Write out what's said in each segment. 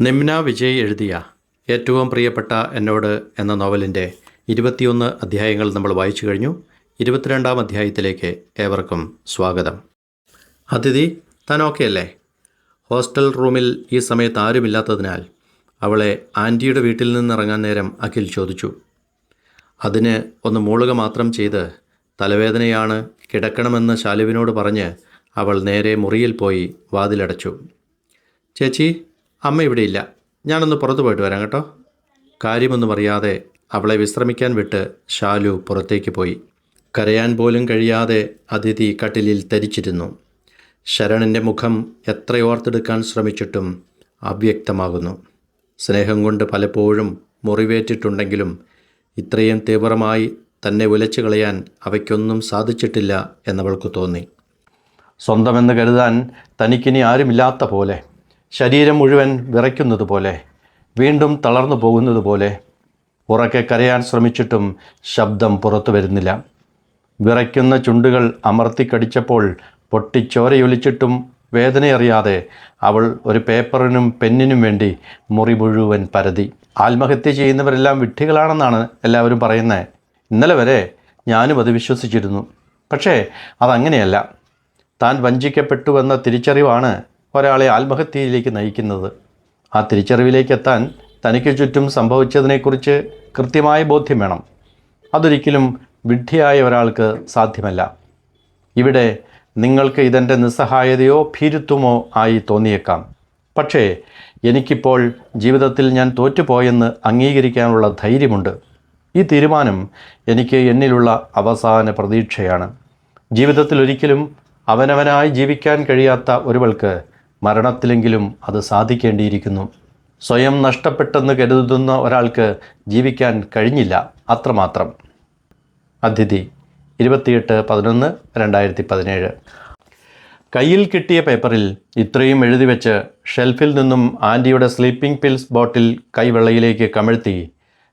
നിമ്ന വിജയ് എഴുതിയ ഏറ്റവും പ്രിയപ്പെട്ട എന്നോട് എന്ന നോവലിന്റെ ഇരുപത്തിയൊന്ന് അധ്യായങ്ങൾ നമ്മൾ വായിച്ചു കഴിഞ്ഞു. ഇരുപത്തിരണ്ടാം അധ്യായത്തിലേക്ക് ഏവർക്കും സ്വാഗതം. അതിഥി താൻ ഓക്കെ അല്ലേ ഹോസ്റ്റൽ റൂമിൽ ഈ സമയത്ത് ആരുമില്ലാത്തതിനാൽ അവളെ ആന്റിയുടെ വീട്ടിൽ നിന്നിറങ്ങാൻ നേരം അഖിൽ ചോദിച്ചു. അതിന് ഒന്ന് മൂളുക മാത്രം ചെയ്ത് തലവേദനയാണ് കിടക്കണമെന്ന് ശാലുവിനോട് പറഞ്ഞ് അവൾ നേരെ മുറിയിൽ പോയി വാതിലടച്ചു. ചേച്ചി അമ്മ ഇവിടെ ഇല്ല. ഞാനൊന്ന് പുറത്തു പോയിട്ട് വരാം കേട്ടോ. കാര്യമൊന്നും അറിയാതെ അവളെ വിശ്രമിക്കാൻ വിട്ട് ഷാലു പുറത്തേക്ക് പോയി. കരയാൻ പോലും കഴിയാതെ അതിഥി കട്ടിലിൽ തരിച്ചിരുന്നു. ശരണിന്റെ മുഖം എത്രയോർത്തെടുക്കാൻ ശ്രമിച്ചിട്ടും അവ്യക്തമാകുന്നു. സ്നേഹം കൊണ്ട് പലപ്പോഴും മുറിവേറ്റിട്ടുണ്ടെങ്കിലും ഇത്രയും തീവ്രമായി തന്നെ ഉലച്ചു കളയാൻ അവയ്ക്കൊന്നും സാധിച്ചിട്ടില്ല എന്നവൾക്ക് തോന്നി. സ്വന്തമെന്ന് കരുതാൻ തനിക്കിനി ആരുമില്ലാത്ത പോലെ ശരീരം മുഴുവൻ വിറയ്ക്കുന്നത് പോലെ വീണ്ടും തളർന്നു പോകുന്നത് പോലെ ഉറക്കെ കരയാൻ ശ്രമിച്ചിട്ടും ശബ്ദം പുറത്തു വരുന്നില്ല. വിറയ്ക്കുന്ന ചുണ്ടുകൾ അമർത്തിക്കടിച്ചപ്പോൾ പൊട്ടിച്ചോരയൊലിച്ചിട്ടും വേദനയറിയാതെ അവൾ ഒരു പേപ്പറിനും പെന്നിനും വേണ്ടി മുറി മുഴുവൻ പരതി. ആത്മഹത്യ ചെയ്യുന്നവരെല്ലാം വിഡ്ഢികളാണെന്നാണ് എല്ലാവരും പറയുന്നത്. ഇന്നലെ വരെ ഞാനും അത് വിശ്വസിച്ചിരുന്നു. പക്ഷേ അതങ്ങനെയല്ല. താൻ വഞ്ചിക്കപ്പെട്ടുവെന്ന തിരിച്ചറിവാണ് ഒരാളെ ആത്മഹത്യയിലേക്ക് നയിക്കുന്നത്. ആ തിരിച്ചറിവിലേക്കെത്താൻ തനിക്ക് ചുറ്റും സംഭവിച്ചതിനെക്കുറിച്ച് കൃത്യമായ ബോധ്യം വേണം. അതൊരിക്കലും വിഡ്ഢിയായ ഒരാൾക്ക് സാധ്യമല്ല. ഇവിടെ നിങ്ങൾക്ക് ഇതെന്റെ നിസ്സഹായതയോ ഭീരുത്വമോ ആയി തോന്നിയേക്കാം. പക്ഷേ എനിക്കിപ്പോൾ ജീവിതത്തിൽ ഞാൻ തോറ്റുപോയെന്ന് അംഗീകരിക്കാനുള്ള ധൈര്യമുണ്ട്. ഈ തീരുമാനം എനിക്ക് എന്നിലുള്ള അവസാന പ്രതീക്ഷയാണ്. ജീവിതത്തിൽ ഒരിക്കലും അവനവനായി ജീവിക്കാൻ കഴിയാത്ത ഒരുവൾക്ക് മരണത്തിലെങ്കിലും അത് സാധിക്കേണ്ടിയിരിക്കുന്നു. സ്വയം നഷ്ടപ്പെട്ടെന്ന് കരുതുന്ന ഒരാൾക്ക് ജീവിക്കാൻ കഴിഞ്ഞില്ല അത്രമാത്രം. അതിഥി ഇരുപത്തിയെട്ട് പതിനൊന്ന് രണ്ടായിരത്തി പതിനേഴ് കയ്യിൽ കിട്ടിയ പേപ്പറിൽ ഇത്രയും എഴുതി വെച്ച് ഷെൽഫിൽ നിന്നും ആന്റിയുടെ സ്ലീപ്പിംഗ് പിൽസ് ബോട്ടിൽ കൈവെള്ളയിലേക്ക് കമിഴ്ത്തി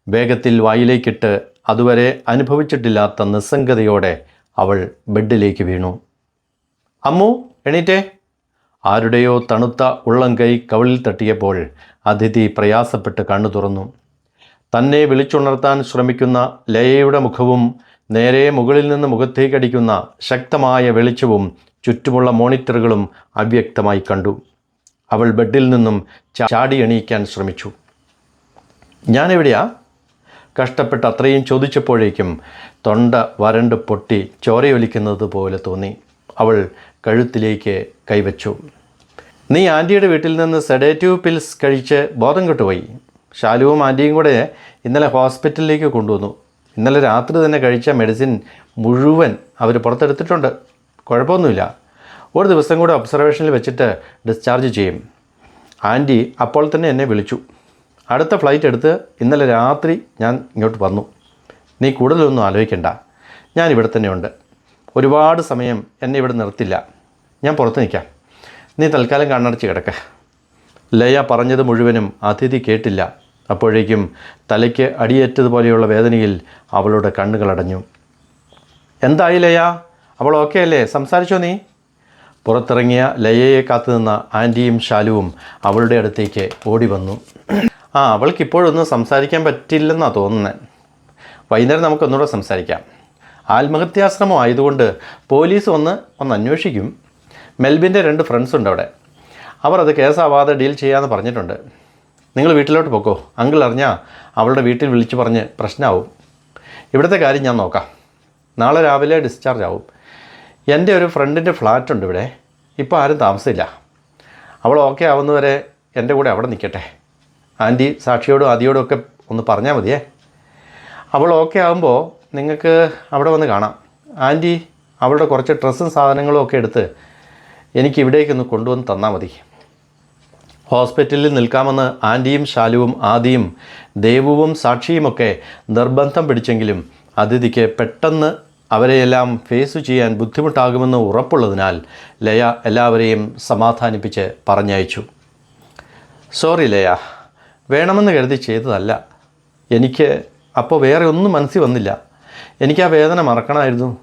വേഗത്തിൽ വായിലേക്കിട്ട് അതുവരെ അനുഭവിച്ചിട്ടില്ലാത്ത നിസ്സംഗതയോടെ അവൾ ബെഡിലേക്ക് വീണു. അമ്മു എണീറ്റേ? ആരുടെയോ തണുത്ത ഉള്ളം കൈ കവിളിൽ തട്ടിയപ്പോൾ അതിഥി പ്രയാസപ്പെട്ട് കണ്ണു തുറന്നു. തന്നെ വിളിച്ചുണർത്താൻ ശ്രമിക്കുന്ന ലയയുടെ മുഖവും നേരെ മുകളിൽ നിന്ന് മുഖത്തേക്കടിക്കുന്ന ശക്തമായ വെളിച്ചവും ചുറ്റുമുള്ള മോണിറ്ററുകളും അവ്യക്തമായി കണ്ടു. അവൾ ബെഡിൽ നിന്നും ചാടി എണീക്കാൻ ശ്രമിച്ചു. ഞാനെവിടെയാ? കഷ്ടപ്പെട്ട് അത്രയും ചോദിച്ചപ്പോഴേക്കും തൊണ്ട വരണ്ട് പൊട്ടി ചോരയൊലിക്കുന്നത് പോലെ തോന്നി. അവൾ കഴുത്തിലേക്ക് കൈവച്ചു. നീ ആന്റിയുടെ വീട്ടിൽ നിന്ന് സെഡേറ്റീവ് പിൽസ് കഴിച്ച് ബോധം കെട്ടുപോയി. ഷാലുവും ആന്റിയും കൂടെ ഇന്നലെ ഹോസ്പിറ്റലിലേക്ക് കൊണ്ടുവന്നു. ഇന്നലെ രാത്രി തന്നെ കഴിച്ച മെഡിസിൻ മുഴുവൻ അവർ പുറത്തെടുത്തിട്ടുണ്ട്. കുഴപ്പമൊന്നുമില്ല. ഒരു ദിവസം കൂടെ ഒബ്സർവേഷനിൽ വെച്ചിട്ട് ഡിസ്ചാർജ് ചെയ്യും. ആന്റി അപ്പോൾ തന്നെ എന്നെ വിളിച്ചു. അടുത്ത ഫ്ലൈറ്റ് എടുത്ത് ഇന്നലെ രാത്രി ഞാൻ ഇങ്ങോട്ട് വന്നു. നീ കൂടുതലൊന്നും ആലോചിക്കണ്ട. ഞാൻ ഇവിടെ തന്നെയുണ്ട്. ഒരുപാട് സമയം എന്നെ ഇവിടെ നിർത്തില്ല. ഞാൻ പുറത്ത് നിൽക്കാം. നീ തൽക്കാലം കണ്ണടച്ച് കിടക്ക. ലയ പറഞ്ഞത് മുഴുവനും അതിഥി കേട്ടില്ല. അപ്പോഴേക്കും തലയ്ക്ക് അടിയേറ്റതുപോലെയുള്ള വേദനയിൽ അവളുടെ കണ്ണുകളടഞ്ഞു എന്തായി ലയ? അവൾ ഓക്കെ അല്ലേ? സംസാരിച്ചോ നീ? പുറത്തിറങ്ങിയ ലയയെ കാത്തുനിന്ന ആന്റിയും ഷാലുവും അവളുടെ അടുത്തേക്ക് ഓടി വന്നു. ആ അവൾക്ക് ഇപ്പോഴൊന്നും സംസാരിക്കാൻ പറ്റില്ലെന്നാണ് തോന്നുന്നത് വൈകുന്നേരം നമുക്കൊന്നുകൂടെ സംസാരിക്കാം. ആത്മഹത്യാശ്രമം ആയതുകൊണ്ട് പോലീസ് വന്ന് ഒന്ന് അന്വേഷിക്കും. മെൽബിന്റെ രണ്ട് ഫ്രണ്ട്സ് ഉണ്ട് അവിടെ. അവർ അത് കേസാവാതെ ഡീൽ ചെയ്യാമെന്ന് പറഞ്ഞിട്ടുണ്ട്. നിങ്ങൾ വീട്ടിലോട്ട് പോക്കോ. അങ്കിൾ അറിഞ്ഞാൽ അവളുടെ വീട്ടിൽ വിളിച്ചു പറഞ്ഞ് പ്രശ്നമാവും ഇവിടുത്തെ കാര്യം ഞാൻ നോക്കാം. നാളെ രാവിലെ ഡിസ്ചാർജ് ആവും. എന്റെ ഒരു ഫ്രണ്ടിന്റെ ഫ്ലാറ്റ് ഉണ്ട് ഇവിടെ. ഇപ്പോൾ ആരും താമസമില്ല അവൾ ഓക്കെ ആവുന്നവരെ എന്റെ കൂടെ അവിടെ നിൽക്കട്ടെ. ആന്റി സാക്ഷിയോടും ആദിയോടും ഒക്കെ ഒന്ന് പറഞ്ഞാൽ മതിയേ. അവൾ ഓക്കെ ആകുമ്പോൾ നിങ്ങൾക്ക് അവിടെ വന്ന് കാണാം. ആന്റി അവളുടെ കുറച്ച് ഡ്രസ്സും സാധനങ്ങളും ഒക്കെ എടുത്ത് എനിക്ക് ഇവിടേക്കൊന്ന് കൊണ്ടുവന്ന് തന്നാൽ മതി. ഹോസ്പിറ്റലിൽ നിൽക്കാമെന്ന് ആന്റിയും ശാലുവും ആദിയും ദേവുവും സാക്ഷിയുമൊക്കെ നിർബന്ധം പിടിച്ചെങ്കിലും അതിഥിക്ക് പെട്ടെന്ന് അവരെയെല്ലാം ഫേസ് ചെയ്യാൻ ബുദ്ധിമുട്ടാകുമെന്ന് ഉറപ്പുള്ളതിനാൽ ലയ എല്ലാവരെയും സമാധാനിപ്പിച്ച് പറഞ്ഞയച്ചു. സോറി ലയ. വേണമെന്ന് കരുതി ചെയ്തതല്ല. എനിക്ക് അപ്പോൾ വേറെ ഒന്നും മനസ്സിൽ വന്നില്ല. എനിക്ക് ആ വേദന മറക്കണമായിരുന്നു.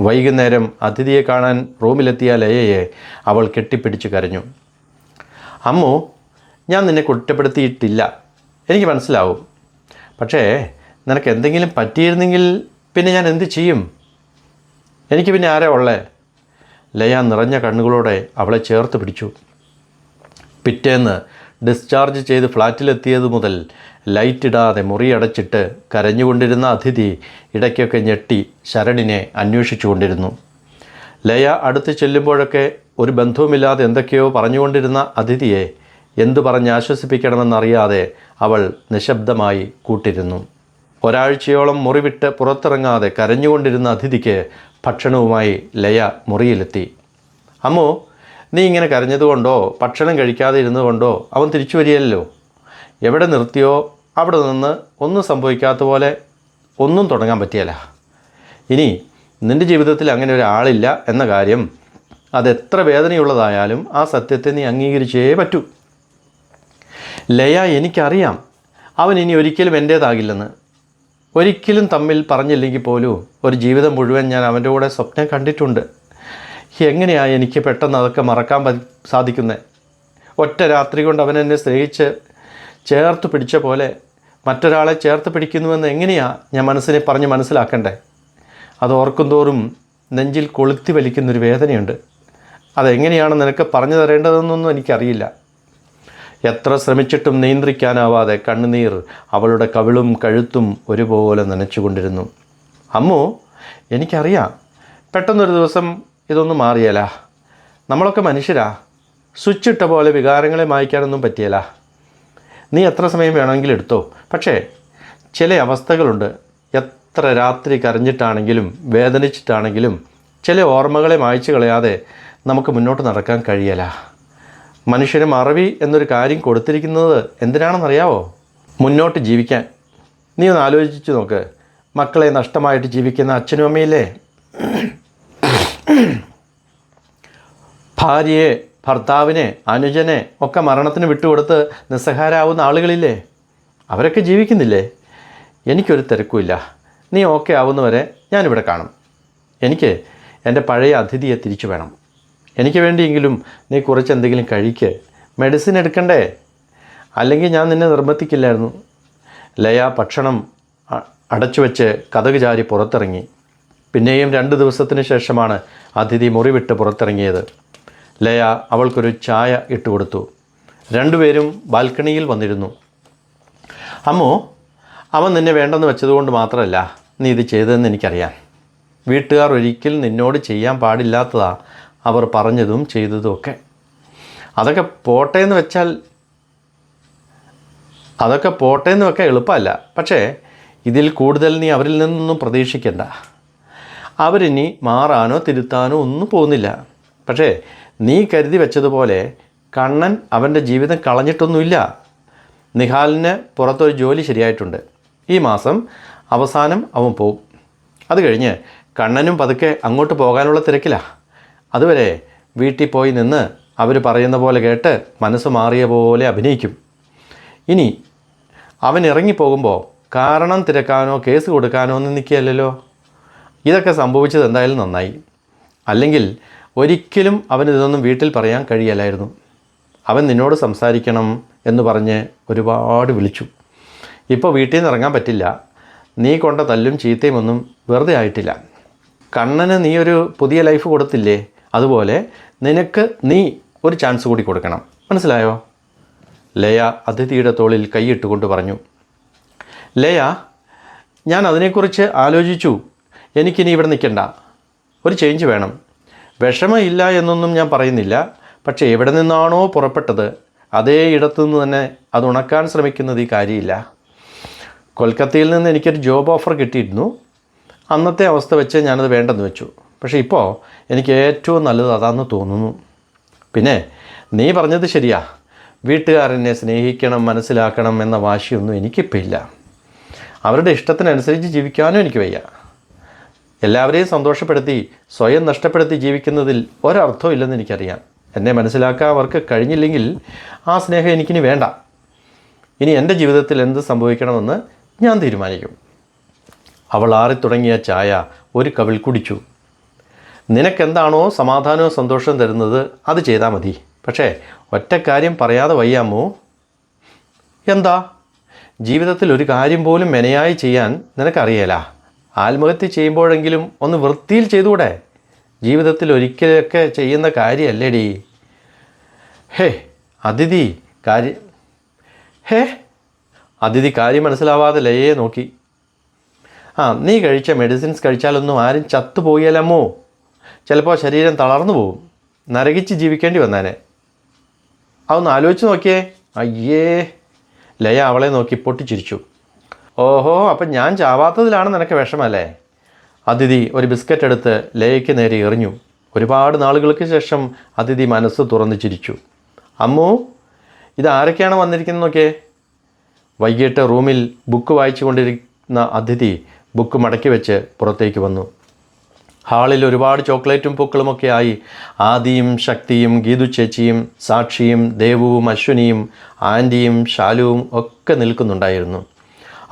വൈകുന്നേരം അതിഥിയെ കാണാൻ റൂമിലെത്തിയ ലയയെ അവൾ കെട്ടിപ്പിടിച്ച് കരഞ്ഞു. അമ്മു ഞാൻ നിന്നെ കുറ്റപ്പെടുത്തിയിട്ടില്ല. എനിക്ക് മനസ്സിലാവും. പക്ഷേ നിനക്ക് എന്തെങ്കിലും പറ്റിയിരുന്നെങ്കിൽ പിന്നെ ഞാൻ എന്ത് ചെയ്യും? എനിക്ക് പിന്നെ ആരാ ഉള്ളേ? ലയ നിറഞ്ഞ കണ്ണുകളോടെ അവളെ ചേർത്ത് പിടിച്ചു. പിറ്റേന്ന് ഡിസ്ചാർജ് ചെയ്ത് ഫ്ലാറ്റിലെത്തിയത് മുതൽ ലൈറ്റ് ഇടാതെ മുറിയടച്ചിട്ട് കരഞ്ഞുകൊണ്ടിരുന്ന അതിഥി ഇടയ്ക്കൊക്കെ ഞെട്ടി ശരണിനെ അന്വേഷിച്ചുകൊണ്ടിരുന്നു. ലയ അടുത്ത് ചെല്ലുമ്പോഴൊക്കെ ഒരു ബന്ധവുമില്ലാതെ എന്തൊക്കെയോ പറഞ്ഞുകൊണ്ടിരുന്ന അതിഥിയെ എന്തു പറഞ്ഞ് ആശ്വസിപ്പിക്കണമെന്നറിയാതെ അവൾ നിശബ്ദമായി കൂട്ടിരുന്നു. ഒരാഴ്ചയോളം മുറിവിട്ട് പുറത്തിറങ്ങാതെ കരഞ്ഞുകൊണ്ടിരുന്ന അതിഥിക്ക് ഭക്ഷണവുമായി ലയ മുറിയിലെത്തി. അമ്മോ നീ ഇങ്ങനെ കരഞ്ഞതുകൊണ്ടോ ഭക്ഷണം കഴിക്കാതെ ഇരുന്നതുകൊണ്ടോ അവൻ തിരിച്ചു വരികയല്ലോ എവിടെ നിർത്തിയോ അവിടെ നിന്ന് ഒന്നും സംഭവിക്കാത്ത പോലെ ഒന്നും തുടങ്ങാൻ പറ്റിയല്ല. ഇനി നിന്റെ ജീവിതത്തിൽ അങ്ങനെ ഒരാളില്ല എന്ന കാര്യം അതെത്ര വേദനയുള്ളതായാലും ആ സത്യത്തെ നീ അംഗീകരിച്ചേ പറ്റൂ. ലയ എനിക്കറിയാം അവൻ ഇനി ഒരിക്കലും എന്റേതാകില്ലെന്ന്. ഒരിക്കലും തമ്മിൽ പറഞ്ഞില്ലെങ്കിൽ പോലും ഒരു ജീവിതം മുഴുവൻ ഞാൻ അവന്റെ കൂടെ സ്വപ്നം കണ്ടിട്ടുണ്ട്. എങ്ങനെയാണ് എനിക്ക് പെട്ടെന്ന് അതൊക്കെ മറക്കാൻ സാധിക്കുന്നത് ഒറ്റ രാത്രി കൊണ്ട് അവൻ എന്നെ സ്നേഹിച്ച് ചേർത്ത് പിടിച്ച പോലെ മറ്റൊരാളെ ചേർത്ത് പിടിക്കുന്നുവെന്ന് എങ്ങനെയാണ് ഞാൻ മനസ്സിനെ പറഞ്ഞ് മനസ്സിലാക്കണ്ടേ? അത് ഓർക്കും തോറും നെഞ്ചിൽ കൊളുത്തി വലിക്കുന്നൊരു വേദനയുണ്ട്. അതെങ്ങനെയാണ് നിനക്ക് പറഞ്ഞു തരേണ്ടതെന്നൊന്നും എനിക്കറിയില്ല. എത്ര ശ്രമിച്ചിട്ടും നിയന്ത്രിക്കാനാവാതെ കണ്ണുനീർ അവളുടെ കവിളും കഴുത്തും ഒരുപോലെ നനച്ചുകൊണ്ടിരുന്നു. അമ്മു എനിക്കറിയാം. പെട്ടെന്നൊരു ദിവസം ഇതൊന്നും മാറിയല്ല നമ്മളൊക്കെ മനുഷ്യരാ. സ്വിച്ച് ഇട്ട പോലെ വികാരങ്ങളെ മായ്ക്കാനൊന്നും പറ്റിയല്ല നീ എത്ര സമയം വേണമെങ്കിലും എടുത്തോ. പക്ഷേ ചില അവസ്ഥകളുണ്ട്. എത്ര രാത്രി കരഞ്ഞിട്ടാണെങ്കിലും വേദനിച്ചിട്ടാണെങ്കിലും ചില ഓർമ്മകളെ മായ്ച്ചു കളയാതെ നമുക്ക് മുന്നോട്ട് നടക്കാൻ കഴിയല്ല മനുഷ്യന് മറവി എന്നൊരു കാര്യം കൊടുത്തിരിക്കുന്നത് എന്തിനാണെന്നറിയാവോ? മുന്നോട്ട് ജീവിക്കാൻ. നീ ഒന്ന് ആലോചിച്ച് നോക്ക്. മക്കളെ നഷ്ടമായിട്ട് ജീവിക്കുന്ന അച്ഛനും അമ്മയില്ലേ? ഭാര്യയെ ഭർത്താവിനെ അനുജനെ ഒക്കെ മരണത്തിന് വിട്ടുകൊടുത്ത് നിസ്സഹാരാവുന്ന ആളുകളില്ലേ? അവരൊക്കെ ജീവിക്കുന്നില്ലേ? എനിക്കൊരു തിരക്കുമില്ല. നീ ഓക്കെ ആവുന്നവരെ ഞാനിവിടെ കാണും. എനിക്ക് എന്റെ പഴയ അതിഥിയെ തിരിച്ചു വേണം. എനിക്ക് വേണ്ടിയെങ്കിലും നീ കുറച്ച് എന്തെങ്കിലും കഴിക്ക്. മെഡിസിൻ എടുക്കണ്ടേ? അല്ലെങ്കിൽ ഞാൻ നിന്നെ നിർബന്ധിക്കില്ലായിരുന്നു. ലയ ഭക്ഷണം അടച്ചു വെച്ച് കഥക് ചാരി പുറത്തിറങ്ങി. പിന്നെയും രണ്ട് ദിവസത്തിന് ശേഷമാണ് അതിഥി മുറി വിട്ട് പുറത്തിറങ്ങിയത്. ലയ അവൾക്കൊരു ചായ ഇട്ടുകൊടുത്തു രണ്ടുപേരും ബാൽക്കണിയിൽ വന്നിരുന്നു. അമ്മോ അവൻ നിന്നെ വേണ്ടെന്ന് വെച്ചതുകൊണ്ട് മാത്രമല്ല നീ ഇത് ചെയ്തതെന്ന് എനിക്കറിയാം. വീട്ടുകാർ ഒരിക്കൽ നിന്നോട് ചെയ്യാൻ പാടില്ലാത്തതാ അവർ പറഞ്ഞതും ചെയ്തതും ഒക്കെ. അതൊക്കെ പോട്ടെ എന്ന് വെച്ചാൽ അതൊക്കെ പോട്ടെ എന്ന് വെക്കാൻ എളുപ്പമല്ല. പക്ഷേ ഇതിൽ കൂടുതൽ നീ അവരിൽ നിന്നൊന്നും പ്രതീക്ഷിക്കണ്ട. അവരിനി മാറാനോ തിരുത്താനോ ഒന്നും പോകുന്നില്ല. പക്ഷേ നീ കരുതി വെച്ചതുപോലെ കണ്ണൻ അവന്റെ ജീവിതം കളഞ്ഞിട്ടൊന്നുമില്ല. നിഹാലിന് പുറത്തൊരു ജോലി ശരിയായിട്ടുണ്ട്. ഈ മാസം അവസാനം അവൻ പോകും അത് കഴിഞ്ഞ് കണ്ണനും പതുക്കെ അങ്ങോട്ട് പോകാനുള്ള തിരക്കിലാണ് അതുവരെ വീട്ടിൽ പോയി നിന്ന് അവർ പറയുന്ന പോലെ കേട്ട് മനസ്സ് മാറിയ പോലെ അഭിനയിക്കും. ഇനി അവൻ ഇറങ്ങിപ്പോകുമ്പോൾ കാരണം തിരക്കാനോ കേസ് കൊടുക്കാനോ ഒന്നും നിൽക്കുകയല്ലല്ലോ. ഇതൊക്കെ സംഭവിച്ചത് എന്തായാലും നന്നായി. അല്ലെങ്കിൽ ഒരിക്കലും അവൻ ഇതൊന്നും വീട്ടിൽ പറയാൻ കഴിയലായിരുന്നു. അവൻ നിന്നോട് സംസാരിക്കണം എന്ന് പറഞ്ഞ് ഒരുപാട് വിളിച്ചു. ഇപ്പോൾ വീട്ടിൽ നിന്ന് ഇറങ്ങാൻ പറ്റില്ല. നീ കൊണ്ട തല്ലും ചീത്തയും ഒന്നും വെറുതെ ആയിട്ടില്ല. കണ്ണന് നീ ഒരു പുതിയ ലൈഫ് കൊടുത്തില്ലേ? അതുപോലെ നിനക്ക് നീ ഒരു ചാൻസ് കൂടി കൊടുക്കണം. മനസ്സിലായോ? ലയ അതിഥിയുടെ തോളിൽ കൈയിട്ട് കൊണ്ട് പറഞ്ഞു. ലയ ഞാൻ അതിനെക്കുറിച്ച് ആലോചിച്ചു. എനിക്കിനി ഇവിടെ നിൽക്കണ്ട. ഒരു ചേഞ്ച് വേണം. വിഷമമില്ല എന്നൊന്നും ഞാൻ പറയുന്നില്ല. പക്ഷേ എവിടെ നിന്നാണോ പുറപ്പെട്ടത് അതേ ഇടത്തു നിന്ന് തന്നെ അത് ഉണക്കാൻ ശ്രമിക്കുന്നത് ഈ കാര്യമില്ല. കൊൽക്കത്തയിൽ നിന്ന് എനിക്കൊരു ജോബ് ഓഫർ കിട്ടിയിരുന്നു. അന്നത്തെ അവസ്ഥ വെച്ച് ഞാനത് വേണ്ടെന്ന് വെച്ചു. പക്ഷേ ഇപ്പോൾ എനിക്ക് ഏറ്റവും നല്ലത് അതാന്ന് തോന്നുന്നു. പിന്നെ നീ പറഞ്ഞത് ശരിയാ. വീട്ടുകാരനെ സ്നേഹിക്കണം മനസ്സിലാക്കണം എന്ന വാശിയൊന്നും എനിക്കിപ്പോൾ ഇല്ല. അവരുടെ ഇഷ്ടത്തിനനുസരിച്ച് ജീവിക്കാനും എനിക്ക് വയ്യ. എല്ലാവരെയും സന്തോഷപ്പെടുത്തി സ്വയം നഷ്ടപ്പെടുത്തി ജീവിക്കുന്നതിൽ ഒരർത്ഥവും ഇല്ലെന്ന് എനിക്കറിയാം. എന്നെ മനസ്സിലാക്കാൻ അവർക്ക് കഴിഞ്ഞില്ലെങ്കിൽ ആ സ്നേഹം എനിക്കിനി വേണ്ട. ഇനി എന്റെ ജീവിതത്തിൽ എന്ത് സംഭവിക്കണമെന്ന് ഞാൻ തീരുമാനിക്കും. അവൾ ആറിത്തുടങ്ങിയ ചായ ഒരു കവിൾ കുടിച്ചു. നിനക്കെന്താണോ സമാധാനവും സന്തോഷവും തരുന്നത് അത് ചെയ്താൽ മതി. പക്ഷേ ഒറ്റ കാര്യം പറയാതെ വയ്യാമോ എന്താ? ജീവിതത്തിൽ ഒരു കാര്യം പോലും മെനയായി ചെയ്യാൻ നിനക്കറിയല? ആത്മഹത്യ ചെയ്യുമ്പോഴെങ്കിലും ഒന്ന് വൃത്തിയിൽ ചെയ്തുകൂടെ? ജീവിതത്തിൽ ഒരിക്കലൊക്കെ ചെയ്യുന്ന കാര്യമല്ലേടി. ഹേ അതിഥി കാര്യം ഹേ അതിഥി കാര്യം മനസ്സിലാവാതെ ലയയെ നോക്കി. ആ നീ കഴിച്ച മെഡിസിൻസ് കഴിച്ചാലൊന്നും ആരും ചത്തുപോയാലമ്മോ? ചിലപ്പോൾ ശരീരം തളർന്നു പോവും. നരകിച്ച് ജീവിക്കേണ്ടി വന്നേനെ. അതൊന്ന് ആലോചിച്ച് നോക്കിയേ. അയ്യേ. ലയ അവളെ നോക്കി പൊട്ടിച്ചിരിച്ചു. ഓഹോ അപ്പം ഞാൻ ചാവാത്തതിലാണ് നിനക്ക് വിഷമല്ലേ? അതിഥി ഒരു ബിസ്ക്കറ്റ് എടുത്ത് ലേക്ക് നേരെ എറിഞ്ഞു. ഒരുപാട് നാളുകൾക്ക് ശേഷം അതിഥി മനസ്സ് തുറന്നു ചിരിച്ചു. അമ്മു ഇതാരൊക്കെയാണ് വന്നിരിക്കുന്നതൊക്കെ വൈകിട്ട് റൂമിൽ ബുക്ക് വായിച്ചു കൊണ്ടിരിക്കുന്ന അതിഥി ബുക്ക് മടക്കി വെച്ച് പുറത്തേക്ക് വന്നു. ഹാളിൽ ഒരുപാട് ചോക്ലേറ്റും പൂക്കളുമൊക്കെ ആയി. ആദിയും ശക്തിയും ഗീതു ചേച്ചിയും സാക്ഷിയും ദേവുവും അശ്വിനിയും ആന്റിയും ശാലുവും ഒക്കെ നിൽക്കുന്നുണ്ടായിരുന്നു.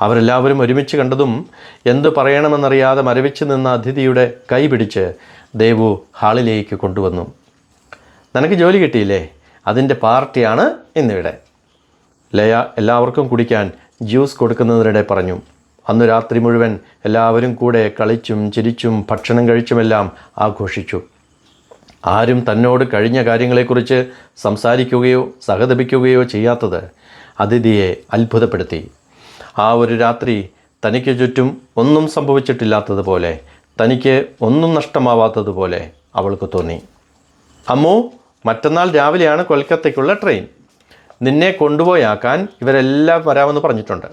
അവരെല്ലാവരും ഒരുമിച്ച് കണ്ടതും എന്തു പറയണമെന്നറിയാതെ മരവിച്ച് നിന്ന അതിഥിയുടെ കൈ പിടിച്ച് ദേവു ഹാളിലേക്ക് കൊണ്ടുവന്നു. നിനക്ക് ജോലി കിട്ടിയില്ലേ? അതിന്റെ പാർട്ടിയാണ് ഇന്നിവിടെ. ലയ എല്ലാവർക്കും കുടിക്കാൻ ജ്യൂസ് കൊടുക്കുന്നതിനിടെ പറഞ്ഞു. അന്ന് രാത്രി മുഴുവൻ എല്ലാവരും കൂടെ കളിച്ചും ചിരിച്ചും ഭക്ഷണം കഴിച്ചുമെല്ലാം ആഘോഷിച്ചു. ആരും തന്നോട് കഴിഞ്ഞ കാര്യങ്ങളെക്കുറിച്ച് സംസാരിക്കുകയോ സഹതപിക്കുകയോ ചെയ്യാത്തത് അതിഥിയെ അത്ഭുതപ്പെടുത്തി. ആ ഒരു രാത്രി തനിക്ക് ചുറ്റും ഒന്നും സംഭവിച്ചിട്ടില്ലാത്തതുപോലെ തനിക്ക് ഒന്നും നഷ്ടമാവാത്തതുപോലെ അവൾക്ക് തോന്നി. അമ്മു മറ്റന്നാൾ രാവിലെയാണ് കൊൽക്കത്തയ്ക്കുള്ള ട്രെയിൻ. നിന്നെ കൊണ്ടുപോയാക്കാൻ ഇവരെല്ലാം വരാമെന്ന് പറഞ്ഞിട്ടുണ്ട്.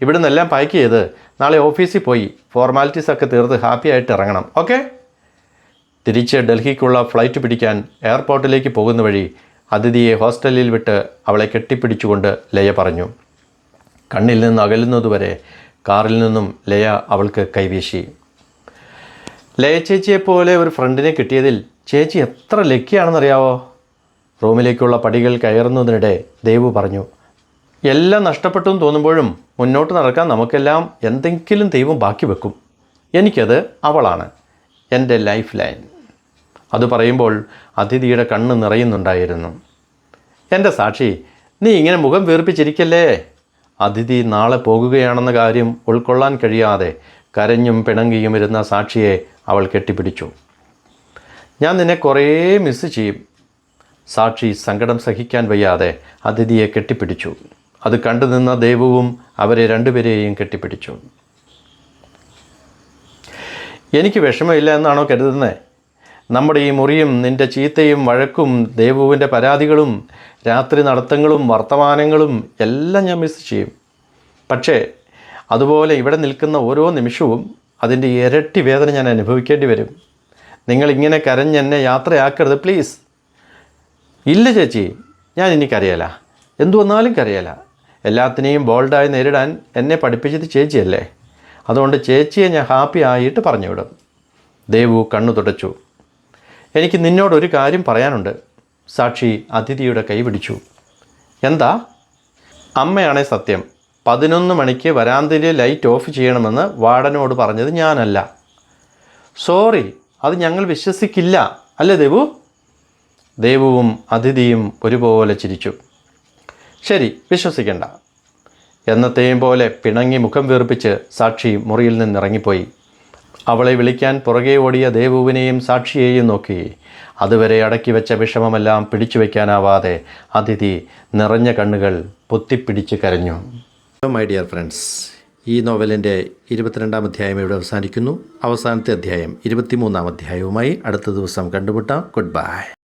ഇവിടെ നിന്നെല്ലാം പാക്ക് ചെയ്ത് നാളെ ഓഫീസിൽ പോയി ഫോർമാലിറ്റീസ് ഒക്കെ തീർത്ത് ഹാപ്പി ആയിട്ട് ഇറങ്ങണം. ഓക്കെ? തിരിച്ച് ഡൽഹിക്കുള്ള ഫ്ലൈറ്റ് പിടിക്കാൻ എയർപോർട്ടിലേക്ക് പോകുന്ന വഴി അതിഥിയെ ഹോസ്റ്റലിൽ വിട്ട് അവളെ കെട്ടിപ്പിടിച്ചുകൊണ്ട് ലയ പറഞ്ഞു. കണ്ണിൽ നിന്ന് അകലുന്നതുവരെ കാറിൽ നിന്നും ലയ അവൾക്ക് കൈവീശി. ലയ ചേച്ചിയെ പോലെ ഒരു ഫ്രണ്ടിനെ കിട്ടിയതിൽ ചേച്ചി എത്ര ലക്കിയാണെന്നറിയാവോ? റൂമിലേക്കുള്ള പടികൾ കയറുന്നതിനിടെ ദേവു പറഞ്ഞു എല്ലാം നഷ്ടപ്പെട്ടു തോന്നുമ്പോഴും മുന്നോട്ട് നടക്കാൻ നമുക്കെല്ലാം എന്തെങ്കിലും ദൈവം ബാക്കി വെക്കും. എനിക്കത് അവളാണ് എന്റെ ലൈഫ് ലൈൻ. അത് പറയുമ്പോൾ അതിഥിയുടെ കണ്ണ് നിറയുന്നുണ്ടായിരുന്നു. എന്റെ സാക്ഷി നീ ഇങ്ങനെ മുഖം വീർപ്പിച്ചിരിക്കല്ലേ? അതിഥി നാളെ പോകുകയാണെന്ന കാര്യം ഉൾക്കൊള്ളാൻ കഴിയാതെ കരഞ്ഞും പിണങ്ങിയും ഇരുന്ന സാക്ഷിയെ അവൾ കെട്ടിപ്പിടിച്ചു. ഞാൻ നിന്നെ കുറേ മിസ് ചെയ്യും. സാക്ഷി സങ്കടം സഹിക്കാൻ വയ്യാതെ അതിഥിയെ കെട്ടിപ്പിടിച്ചു. അത് കണ്ടു ദൈവവും ദേവുവും അവരെ രണ്ടുപേരെയും കെട്ടിപ്പിടിച്ചു. എനിക്ക് വിഷമമില്ല എന്നാണോ കരുതുന്നത് നമ്മുടെ ഈ മുറിയും നിന്റെ ചീത്തയും വഴക്കും ദേവുവിന്റെ പരാതികളും രാത്രി നടത്തങ്ങളും വർത്തമാനങ്ങളും എല്ലാം ഞാൻ മിസ് ചെയ്യും. പക്ഷേ അതുപോലെ ഇവിടെ നിൽക്കുന്ന ഓരോ നിമിഷവും അതിന്റെ ഇരട്ടി വേദന ഞാൻ അനുഭവിക്കേണ്ടി വരും. നിങ്ങളിങ്ങനെ കരഞ്ഞ് എന്നെ യാത്രയാക്കരുത് പ്ലീസ് ഇല്ല ചേച്ചി ഞാൻ ഇനി കരയല. എന്തു വന്നാലും കരയല. എല്ലാത്തിനെയും ബോൾഡായി നേരിടാൻ എന്നെ പഠിപ്പിച്ചത് ചേച്ചിയല്ലേ. അതുകൊണ്ട് ചേച്ചിയെ ഞാൻ ഹാപ്പി ആയിട്ട് പറഞ്ഞുവിടും ദേവു കണ്ണു തുടച്ചു. എനിക്ക് നിന്നോട് ഒരു കാര്യം പറയാനുണ്ട്. സാക്ഷി അതിഥിയുടെ കൈ പിടിച്ചു. എന്താ? അമ്മയാണേ സത്യം. പതിനൊന്ന് മണിക്ക് വരാന്തയിലെ ലൈറ്റ് ഓഫ് ചെയ്യണമെന്ന് വാർഡനോട് പറഞ്ഞത് ഞാനല്ല. സോറി അത് ഞങ്ങൾ വിശ്വസിക്കില്ല. അല്ലേ ദേവു? ദേവുവും അതിഥിയും ഒരുപോലെ ചിരിച്ചു. ശരി വിശ്വസിക്കണ്ട. എന്നത്തെയും പോലെ പിണങ്ങി മുഖം വീർപ്പിച്ച് സാക്ഷി മുറിയിൽ നിന്നിറങ്ങിപ്പോയി. അവളെ വിളിക്കാൻ പുറകെ ഓടിയ ദേവുവിനെയും സാക്ഷിയെയും നോക്കി. അതുവരെ അടക്കി വെച്ച വിഷമമെല്ലാം പിടിച്ചു വയ്ക്കാനാവാതെ അതിഥി നിറഞ്ഞ കണ്ണുകൾ പൊത്തിപ്പിടിച്ച് കരഞ്ഞു. മൈ ഡിയർ ഫ്രണ്ട്സ് ഈ നോവലിന്റെ ഇരുപത്തിരണ്ടാം അധ്യായം ഇവിടെ അവസാനിക്കുന്നു. അവസാനത്തെ അധ്യായം ഇരുപത്തിമൂന്നാം അധ്യായവുമായി അടുത്ത ദിവസം കണ്ടുമുട്ടാം. Good bye